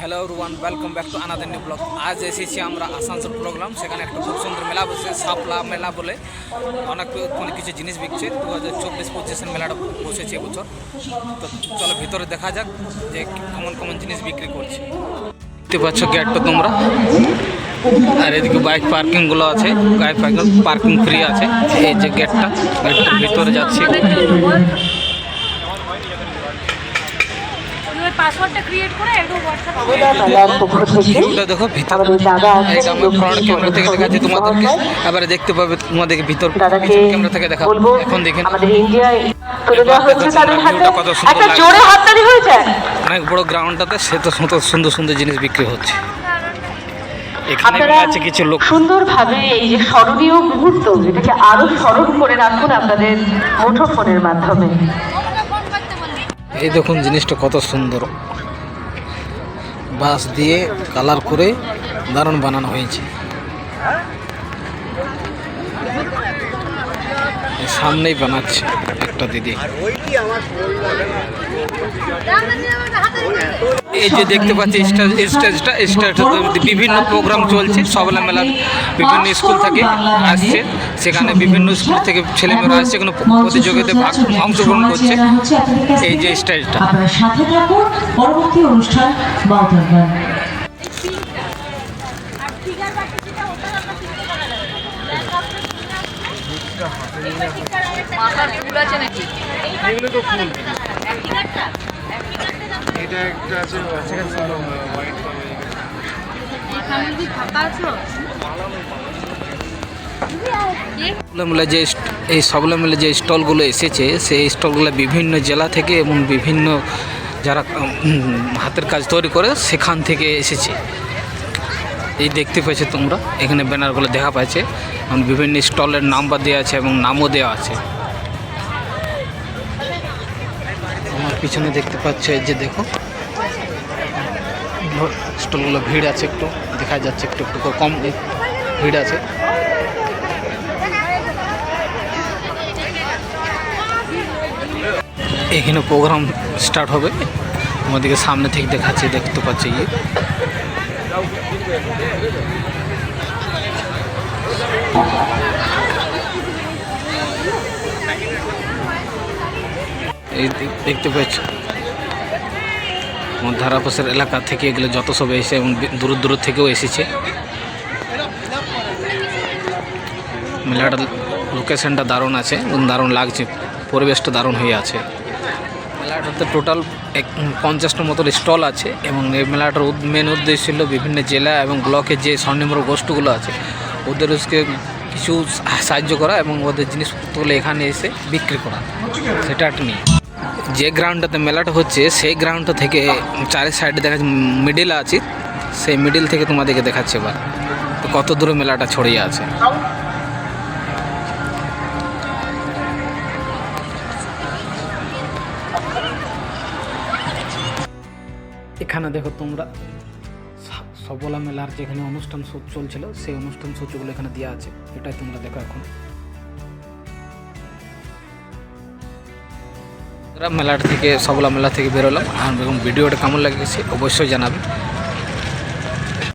Hello রুয়ান welcome back to আনাদের blog আজ এসেছি আমরা আসানসোল প্রোগ্রাম সেখানে একটা খুব সুন্দর মেলা বসে, সাপলা মেলা বলে। অনেক অনেক কিছু জিনিস বিকছে। দু হাজার চব্বিশ পঁচিশের মেলাটা বসেছে এবছর। তো চলো ভিতরে দেখা যাক যে কেমন কেমন জিনিস বিক্রি করছে। দেখতে পাচ্ছ গেটটা তোমরা। আর এদিকে বাইক পার্কিংগুলো আছে। বাইক পার্কিং পার্কিং ফ্রি আছে। এই যে গেটটা গেটটার ভিতরে যাচ্ছি। পাসওয়ার্ডটা ক্রিয়েট করে একটু হোয়াটসঅ্যাপ মেলার পক্ষ থেকে ভিউটা দেখো ভিতরে আমাদের দাদা এই যে আমরা ফ্রন্ট ক্যামেরা থেকে দেখাচ্ছি তোমাদেরকে এবারে দেখতে পাবে তোমাদেরকে ভিতর ক্যামেরা থেকে দেখা এখন দেখেন আমাদের ইন্ডিয়ায় তুলে দেওয়া হয়েছে তাদের হাতে ভিউটা কত সুন্দর একটা জোরে হাততালি হয়ে অনেক বড় গ্রাউন্ডটাতে সে তো সুন্দর সুন্দর জিনিস বিক্রি হচ্ছে। এখানে আপনারা আছে কিছু লোক। সুন্দরভাবে এই যে স্মরণীয় মুহূর্ত এটাকে আরও স্মরণ করে রাখুন আপনাদের মুঠো ফোনের মাধ্যমে। এই দেখুন জিনিসটা কত সুন্দর। বাঁশ দিয়ে কালার করে দারুণ বানানো হয়েছে। সামনেই বানাচ্ছে একটা দিদি। এই যে দেখতে পাচ্ছি স্টেজ স্টেজটা স্টেজটা বিভিন্ন প্রোগ্রাম চলছে সবলা মেলার বিভিন্ন স্কুল থেকে আসছে। সেখানে বিভিন্ন স্কুল থেকে ছেলেমেয়েরা আসছে কোনো প্রতিযোগিতায় ভাগ অংশগ্রহণ করছে। এই যে স্টেজটা সাথে থাকুন পরবর্তী অনুষ্ঠান মেলা যে এই সবলা মিলে যে স্টলগুলো এসেছে, সেই স্টলগুলো বিভিন্ন জেলা থেকে এবং বিভিন্ন যারা হাতের কাজ তৈরি করে সেখান থেকে এসেছে। এই দেখতে পাচ্ছ তোমরা, এখানে ব্যানারগুলো দেখা পাচ্ছে। এবং বিভিন্ন স্টলের নাম্বার দেওয়া আছে এবং নামও দেওয়া আছে। আমার পিছনে দেখতে পাচ্ছ এই যে দেখো, স্টলগুলো ভিড় আছে একটু, দেখা যাচ্ছে একটু একটু কম ভিড় আছে। এখানে প্রোগ্রাম স্টার্ট হবে, আমাদেরকে সামনে থেকে দেখাচ্ছে, দেখতে পাচ্ছি ইয়ে এই দেখতে পাচ্ছ আমার ধারাপাশের এলাকা থেকে এগুলো যত সব এসে এবং দূর দূর থেকেও এসেছে। মেলাটা লোকেশনটা দারুণ আছে এবং দারুণ লাগছে। পরিবেশটা দারুণ হয়ে আছে। মেলাটাতে টোটাল এক পঞ্চাশটার মতো স্টল আছে এবং এই মেলাটার মেন উদ্দেশ্য ছিল বিভিন্ন জেলা এবং ব্লকে যে স্বনির্ভর গোষ্ঠীগুলো আছে ওদেরকে কিছু সা- সাহায্য করা এবং ওদের জিনিসপত্রগুলো এখানে এসে বিক্রি করা। সেটা একটা নিয়ে যে গ্রাউন্ডটাতে মেলাটা হচ্ছে, সেই গ্রাউন্ডটা থেকে চারি সাইডে দেখা মিডিল আছে, সেই মিডিল থেকে তোমাদেরকে দেখাচ্ছে এবার তো কত দূরে মেলাটা ছড়িয়ে আছে। এখানে দেখো তোমরা সবলা মেলার যেখানে অনুষ্ঠান চলছিল, সেই অনুষ্ঠান সূচিগুলো এখানে দেওয়া আছে। এটাই তোমরা দেখো এখন। মেলার থেকে, সবলা মেলা থেকে বেরোলাম। আর এবং ভিডিওটা কেমন লাগে অবশ্যই জানাবে।